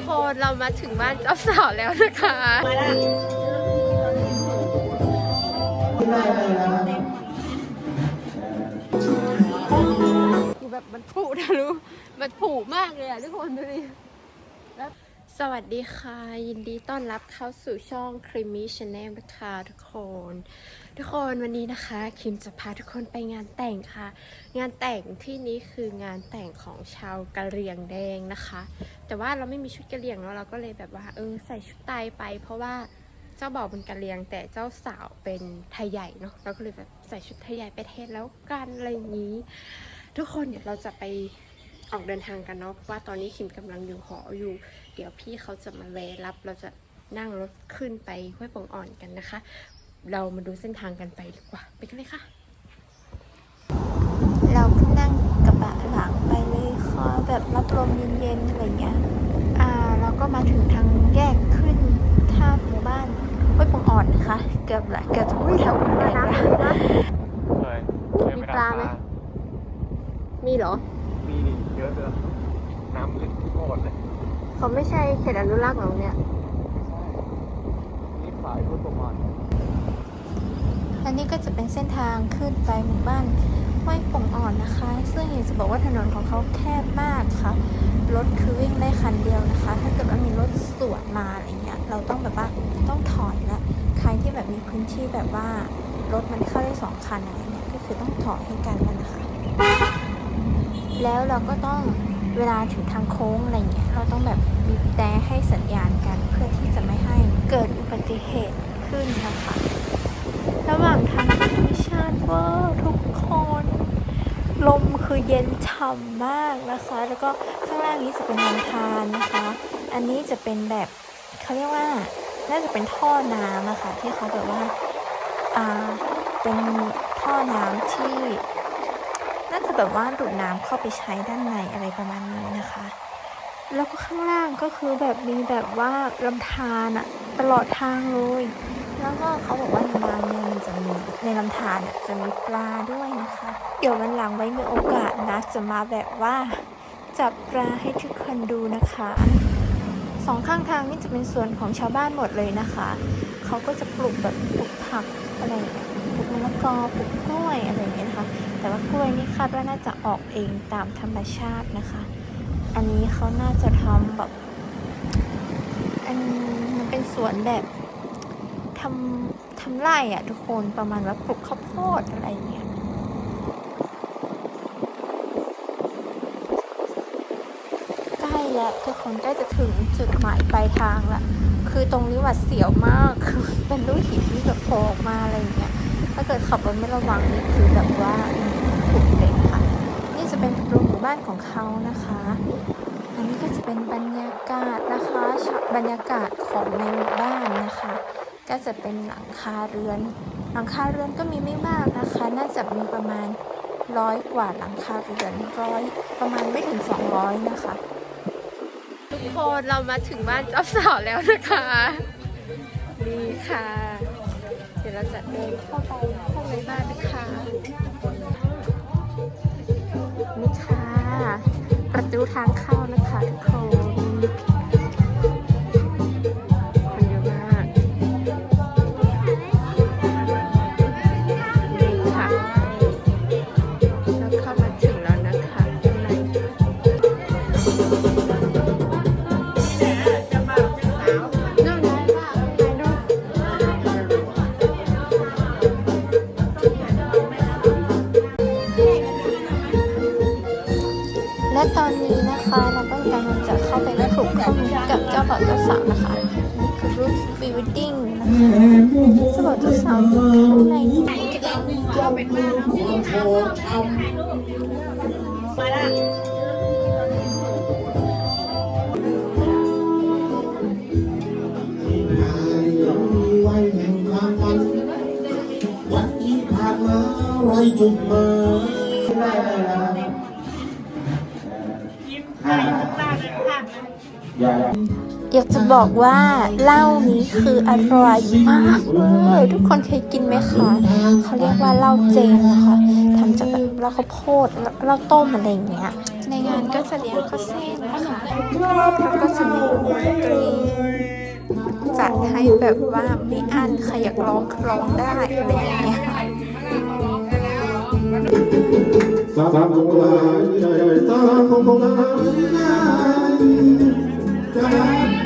กคนเรามาถึงบ้านเจ้าสาวแล้วนะคะคือแบบมันผุนะลุมันผุมากเลยอะทุกคนดูดิ สวัสดีค่ะ ยินดีต้อนรับเข้าสู่ช่อง Creamy Channel นะคะทุกคน ทุกคนวันนี้นะคะคิมจะพาทุกคนไปงานแต่งค่ะ งานแต่งที่นี้คืองานแต่งของชาวกะเหรี่ยงแดงนะคะ แต่ว่าเราไม่มีชุดกะเหรี่ยงเนาะเราก็เลยแบบว่าเออใส่ชุดไทยไป เพราะว่าเจ้าบ่าวเป็นกะเหรี่ยง แต่เจ้าสาวเป็นไทยใหญ่เนาะเราก็เลยแบบใส่ชุดไทยใหญ่ไปเทศแล้วกันอะไรอย่างนี้ ทุกคนเดี๋ยวเราจะไป ออกเดินทางกันเนาะเพราะว่าตอนนี้คิมกำลังอยู่หออยู่ เดี๋ยวพี่เขาจะมาแวะรับเราจะนั่งรถขึ้นไปห้วยโป่งอ่อนกันนะคะ เรามาดูเส้นทางกันไปดีกว่า ไปกันเลยค่ะ เราก็นั่งกระบะหลังไปเลยค่ะแบบรับลมเย็นๆอะไรเงี้ยอ่าเราก็มาถึงทางแยกขึ้นท่าหมู่บ้านห้วยปงอ่อนนะคะ เกือบละเกือบจะไม่ทำอะไรละเคยเคยมีไปปลาไหมมีเหรอมีดิเย อะเลยน้ำลึกโคตรเลยเขาไม่ใช่เขตอนุรักษ์หรอกเนี่ยนี่ฝ่ายพุทธมอนอันนี้ก็จะเป็นเส้นทางขึ้นไปหมู่บ้านห้วยปงอ่อนนะคะ ซึ่งอยากจะบอกว่าถนนของเขาแคบมากค่ะ รถคือวิ่งได้คันเดียวนะคะ ถ้าเกิดว่ามีรถสวนมาอะไรเงี้ย เราต้องแบบว่าต้องถอยละ ใครที่แบบมีพื้นที่แบบว่ารถมันเข้าได้สองคันอะไรเงี้ย ก็คือต้องถอยให้กันแล้วนะคะ แล้วเราก็ต้องเวลาถึงทางโค้งอะไรเงี้ยเราต้องแบบบีบแต่ให้สัญญาณกันเพื่อที่จะไม่ให้เกิดอุบัติเหตุขึ้นนะคะระหว่างทางธรรมชาติเวอร์ทุกคนลมคือเย็นฉ่ำมากนะคะ แล้วก็ข้างล่างนี้จะเป็นลำธารนะคะ อันนี้จะเป็นแบบเขาเรียกว่าน่าจะเป็นท่อน้ำอะคะที่เขาแบบว่าอ่าเป็นท่อน้ำที่ จะแบบว่าดูดน้ำเข้าไปใช้ด้านในอะไรประมาณนี้นะคะ แล้วก็ข้างล่างก็คือแบบมีแบบว่าลำธารอะตลอดทางเลย แล้วก็เขาบอกว่าในน้ำเนี่ยมันจะมีในลำธารจะมีปลาด้วยนะคะ เดี๋ยววันหลังไว้มีโอกาสนะจะมาแบบว่าจับปลาให้ทุกคนดูนะคะสองข้างทางนี่จะเป็นสวนของชาวบ้านหมดเลยนะคะ เขาก็จะปลูกแบบปลูกผักอะไรปลูกมะละกอปลูกกล้วยอะไรอย่างเงี้ยนะคะ แต่ว่ากล้วยนี่คาดว่าน่าจะออกเองตามธรรมชาตินะคะ อันนี้เขาน่าจะทำแบบอันมันเป็นสวนแบบทำทำไร่อะทุกคนประมาณว่าปลูกข้าวโพดอะไรอย่างเงี้ยใกล้แล้วทุกคนใกล้จะถึงจุดหมายปลายทางละ คือตรงนี้หวัดเสียวมากคือเป็นลูกหินที่แบบโผล่ออกมาอะไรอย่างเงี้ยถ้าเกิดขับรถไม่ระวังนี่คือแบบว่าขุดเลยค่ะ นี่จะเป็นโรงหมู่บ้านของเขานะคะ อันนี้ก็จะเป็นบรรยากาศนะคะบรรยากาศของในหมู่บ้านนะคะ ก็จะเป็นหลังคาเรือน หลังคาเรือนก็มีไม่มากนะคะ น่าจะมีประมาณร้อยกว่าหลังคาเรือนร้อยประมาณไม่ถึง 200 นะคะ ทุกคนเรามาถึงบ้านเจ้าสาวแล้วนะคะ นี่ค่ะ เดี๋ยวเราจะเดินเข้าไปข้างในบ้านนะคะนี่ค่ะ ประตูทางเข้านะคะทุกคนคน และตอนนี้นะคะเราก็กำลังจะเข้าไปปลูกข้อมือกับเจ้าบ่าวเจ้าสาวนะคะนี่คือรูปพรีเวดดิ้งนะคะเจ้าบ่าวเจ้าสาวอยู่ข้างในวัยแห่งความฝันวันที่ผ่านมาไรจุดหมายได้เลยนะครับอย่า บอกว่าเหล้านี้คืออร่อยมากเลยทุกคนเคยกินไหมคะเขาเรียกว่าเหล้าเจนนะคะทำจากแบบเหล้าข้าวโพดเหล้าต้มอะไรอย่างเงี้ยในงานก็จะเลี้ยงข้าวเส้นนะคะแล้วก็จะมีอุปแบบว่าไม่อั้นใครอยากร้องร้องได้อะไรอย่างเงี้ยสาธุลาใจสาธุลาใจ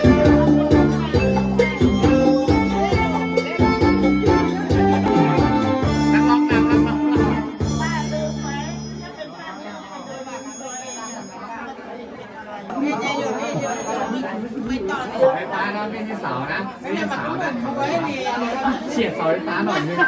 ไฟฟ้านะไม่ใช่เสานะไม่ใช่เสานะเฉียดเสาไฟฟ้าหน่อยนึง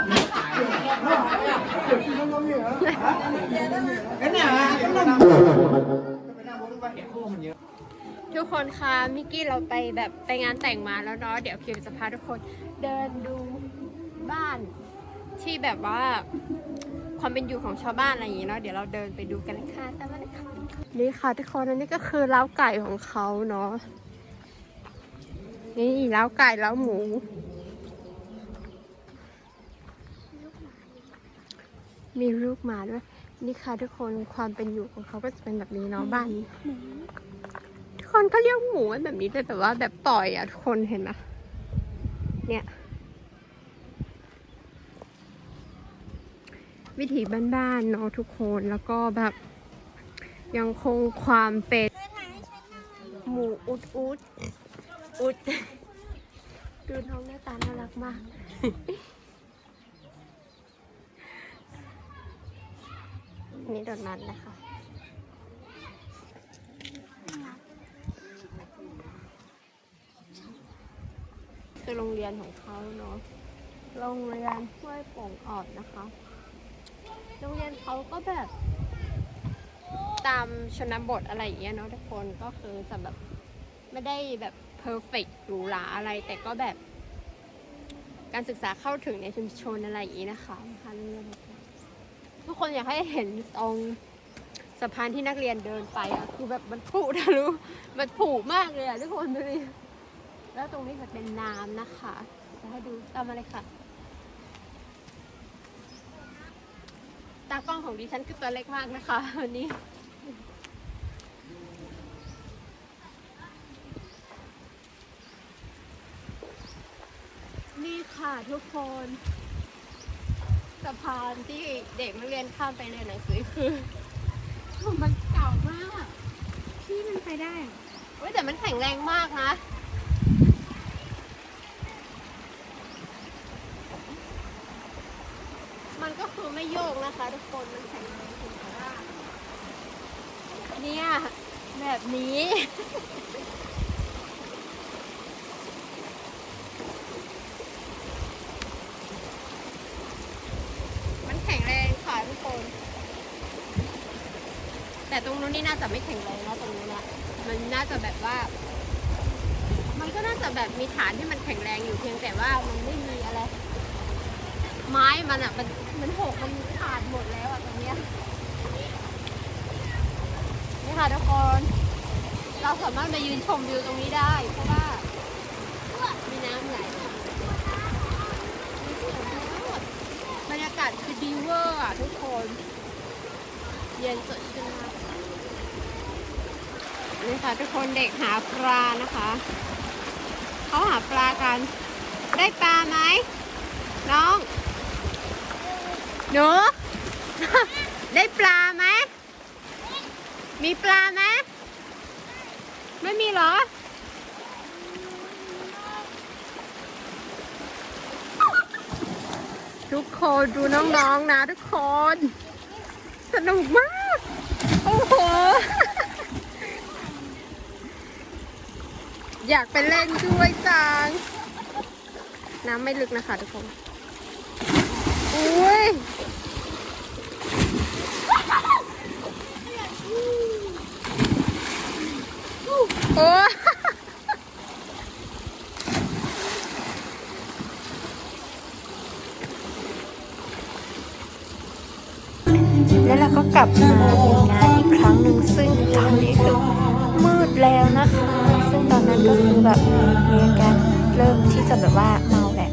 ทุกคนคะมิกกี้เราไปแบบไปงานแต่งมาแล้วเนาะเดี๋ยวพิมจะพาทุกคนเดินดูบ้านที่แบบว่าความเป็นอยู่ของชาวบ้านอะไรอย่างงี้เนาะเดี๋ยวเราเดินไปดูกันเลยค่ะตามมาเลยค่ะนี่ค่ะทุกคนอันนี้ก็คือเล้าไก่ของเขาเนาะ นี่เล้าไก่เล้าหมู มีลูกหมาด้วย นี่ค่ะทุกคนความเป็นอยู่ของเขาก็จะเป็นแบบนี้เนาะบ้านทุกคนก็เลี้ยงหมูไว้แบบนี้เลยแต่ว่าแบบปล่อยอะทุกคนเห็นไหมเนี่ย วิถีบ้านๆเนาะทุกคนแล้วก็แบบ ยังคงความเป็นหมูอุดอุด อุดดูน้องหน้าตาน่ารักมาก นี่โดนนั้นนะคะคือโรงเรียนของเขาเนาะ โรงเรียนห้วยโป่งออดนะคะ โรงเรียนเขาก็แบบ ตามชนบทอะไรอย่างเงี้ยเนาะทุกคนก็คือจะแบบไม่ได้แบบ เพอร์เฟกต์หรูหราอะไร แต่ก็แบบ การศึกษาเข้าถึงในชุมชนอะไรอย่างงี้นะคะนะคะเรื่องทุกคนอยากให้เห็นตรงสะพานที่นักเรียนเดินไปอะคือแบบมันผุทะลุมันผุมากเลยอะทุกคนดูดิแล้วตรงนี้จะเป็นน้ำนะคะ จะให้ดูตามมาเลยค่ะ ตากล้องของดิฉันคือตัวเล็กมากนะคะวันนี้ นี่ ค่ะทุกคนสะพานที่เด็กนักเรียนข้ามไปเรียนหนังสือคือมันเก่ามากที่มันไปได้อะเว้ยแต่มันแข็งแรงมากนะมันก็คือไม่โยกนะคะทุกคนมันแข็งแรงถึงแต่ว่าเนี่ยแบบนี้มันแข็งแรงค่ะทุกคน แต่ตรง นนี่น่าจะไม่แข็งแรงแล้วตรงนู้นนะมันน่าจะแบบว่า มันก็น่าจะแบบมีฐานที่มันแข็งแรงอยู่เพียงแต่ว่ามันไม่มีอะไร ไม้มันอะมันมันหกมันขาดหมดแล้วอะตรงเนี้ยนี่ค่ะทุกคนเราสามารถมายืนชมวิวตรงนี้ได้ เพราะว่ามีน้ำไหลบรรยากาศคือดีเวอร์อะทุกคน เย็นสดชื่นมาก นี่ค่ะทุกคนเด็กหาปลานะคะเขาหาปลากัน ได้ปลาไหมน้องหนูได้ปลาไหมมีปลาไหมไม่มีหรอทุกคนดูน้องๆนะทุกคน สนุกมาก โอ้โห อยากไปเล่นด้วยจัง น้ำไม่ลึกนะคะทุกคน อุ้ยโอ้แล้วเราก็กลับมาอยู่งานอีกครั้งหนึ่งซึ่งตอนนี้คือ ดแล้วนะคะ ซึ่งตอนนั้นก็คือแบบมีอาการเริ่มที่จะแบบว่าเมาแหละ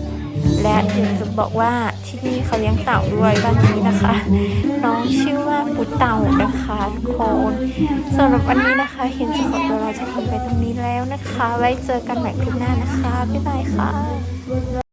และอยากจะบอกว่าที่นี่เขาเลี้ยงเต่าด้วยบ้านนี้นะคะ น้องชื่อว่าปุเต่านะคะทุกคนสำหรับวันนี้นะคะเห็นจะขอตัวเราจะทำไปตรงนี้แล้วนะคะ ไว้เจอกันใหม่คลิปหน้านะคะบ๊ายบายค่ะ